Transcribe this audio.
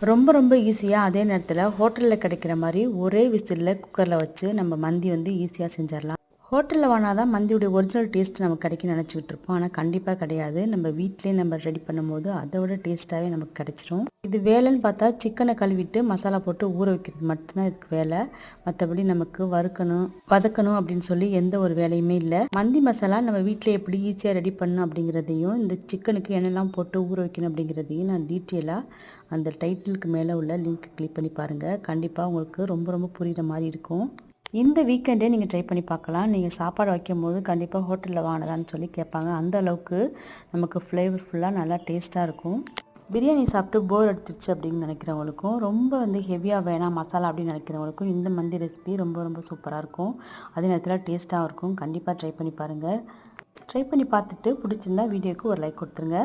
ரொம்ப ரொம்ப ஈஸியாக அதே நேரத்தில் ஹோட்டலில் கிடைக்கிற மாதிரி ஒரே விசிலில் குக்கரில் வச்சு நம்ம மந்தி வந்து ஈஸியாக செஞ்சிடலாம். ஹோட்டலில் வாங்கினா தான் மந்தியுடைய ஒரிஜினல் டேஸ்ட் நமக்கு கிடைக்கும்னு நினச்சிக்கிட்டு இருப்போம். ஆனால் கண்டிப்பாக கிடையாது. நம்ம வீட்டிலே நம்ம ரெடி பண்ணும்போது அதை விட டேஸ்ட்டாகவே நமக்கு கிடைச்சிரும். இது வேலைன்னு பார்த்தா சிக்கனை கழுவிட்டு மசாலா போட்டு ஊற வைக்கிறது மட்டும்தான் இதுக்கு வேலை. மற்றபடி நமக்கு வறுக்கணும் வதக்கணும் அப்படின்னு சொல்லி எந்த ஒரு வேலையுமே இல்லை. மந்தி மசாலா நம்ம வீட்டில் எப்படி ஈஸியாக ரெடி பண்ணணும் அப்படிங்கிறதையும் இந்த சிக்கனுக்கு என்னெல்லாம் போட்டு ஊற வைக்கணும் அப்படிங்கிறதையும் நான் டீட்டெயிலாக அந்த டைட்டிலுக்கு மேலே உள்ள லிங்க் கிளிக் பண்ணி பாருங்கள் கண்டிப்பாக உங்களுக்கு ரொம்ப ரொம்ப புரிகிற மாதிரி இருக்கும். இந்த வீக்கெண்டே நீங்கள் ட்ரை பண்ணி பார்க்கலாம். நீங்கள் சாப்பாடு வைக்கும்போது கண்டிப்பாக ஹோட்டலில் வாங்கினதான்னு சொல்லி கேட்பாங்க. அந்த அளவுக்கு நமக்கு ஃப்ளேவர்ஃபுல்லாக நல்லா டேஸ்ட்டாக இருக்கும். பிரியாணி சாப்பிட்டு போர் அடிச்சிருச்சு அப்படின்னு நினைக்கிறவங்களுக்கும் ரொம்ப வந்து ஹெவியாக வேணாம் மசாலா அப்படின்னு நினைக்கிறவங்களுக்கும் இந்த மந்தி ரெசிபி ரொம்ப ரொம்ப சூப்பராக இருக்கும். அதே நேரத்தில் டேஸ்ட்டாகவும் இருக்கும். கண்டிப்பாக ட்ரை பண்ணி பாருங்கள் ட்ரை பண்ணி பார்த்துட்டு பிடிச்சிருந்தா வீடியோக்கு ஒரு லைக் கொடுத்துருங்க.